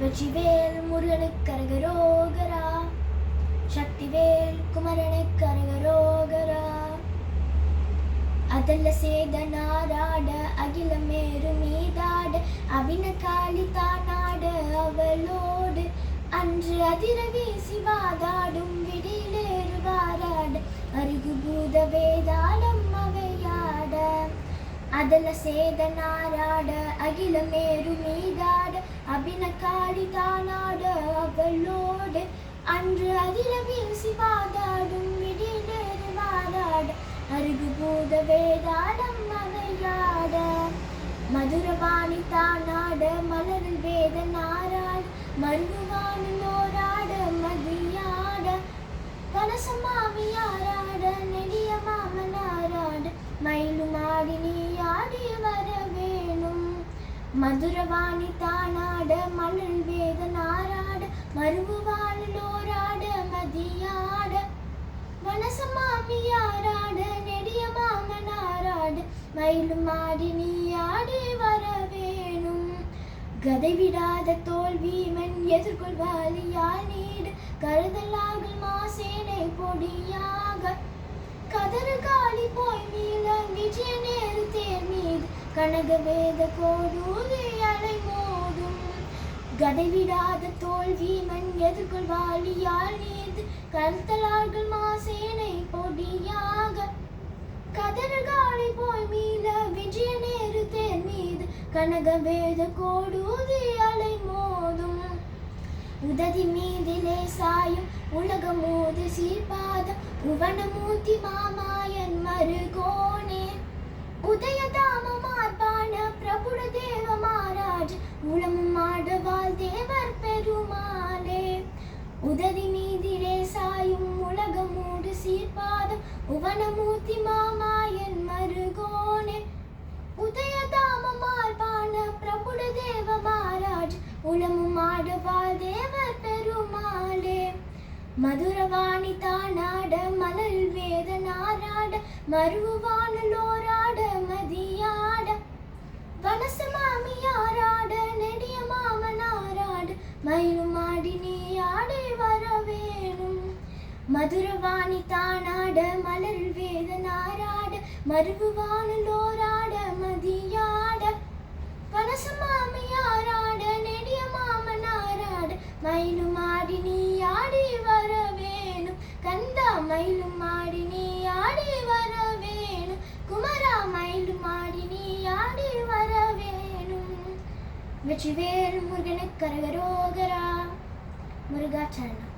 வெற்றிவேல் முருகனுக்கு கரகரோகரா சக்திவேல் குமரனுக்கு கரகரோகரா அதல்ல சேத நாராட அகிலமேரு மீதாட அவின காளி தானாட அவளோடு அன்று அதிர வீசி வாதாடும் விடியிலேறு வாராட அருகு பூத வேதாளம் அவையாட. அதல சேத நாராட அகிலமேரு மீதாட அபின தானாட அவளோடு. அன்று அதில வீசி வாதாடும் விடிலேறு வாதாட அருகு பூத வேதாளம் மலையாட மதுரவாணி தானாட மலரில் வேத நாராட. மருகுவானில் நோராட மதியாட. கலசமாவியாராட நெடிய மதுரவாணி தானாட மணல் வேத நாராட மருகுவானில் ஓராட மதியாட. வனசமாமியாராட நெடிய மாமனாராட மயிலும் மாடி நீ ஆடி வர வேணும். கதை விடாத தோல்விமன் எதிர்கொள்வாளியால் நீடு. கருதலாகல் மாசேனை பொடியாக. மீது கனக வேத அலை மோதும். கதைவிடாத தோல்வி மண் எதிர்கொள்வாளியால் நீது கருத்தலார்கள் மாசேனை பொடியாக. கதறுகாலை போய் மீள விஜய நேரு தேர் மீது. கனக வேத கோடூதி அலை மோதும். உததி மீதிலே சாயும் உலகமோது சீர்பாதம். உவனமூர்த்தி மாமாயன் மருகோ உதயதாம மார்பான பிரபுட தேவ மாராஜ் உளமும் ஆடவாள் தேவர் பெருமாளே. உததி மீதிலே சாயும் உலகமூடு சீர்பாதம் உவனமூர்த்தி மாமாயன் மருகோனே. உதயதாம மார்பான பிரபுட தேவ மாராஜ் உளமும் ஆடவாள் தேவர் மதுரவாணி தானாட மலல் வேத நாராட மருவானலோராட மதியாட. வனசமாமியாராட நெடிய மாமனாராட மயிலுமாடி நீ ஆடி வர மதுரவாணி தானாட மலர் வேத நாராட மருவானலோராட மயிலும் ஆடி நீ ஆடி வர வேணும் குமரா மயிலும் ஆடி நீ ஆடி வர வேணும் வெற்றிவேல் முருகனுக்கு கரகரோகரா முருகாச்சரணம்.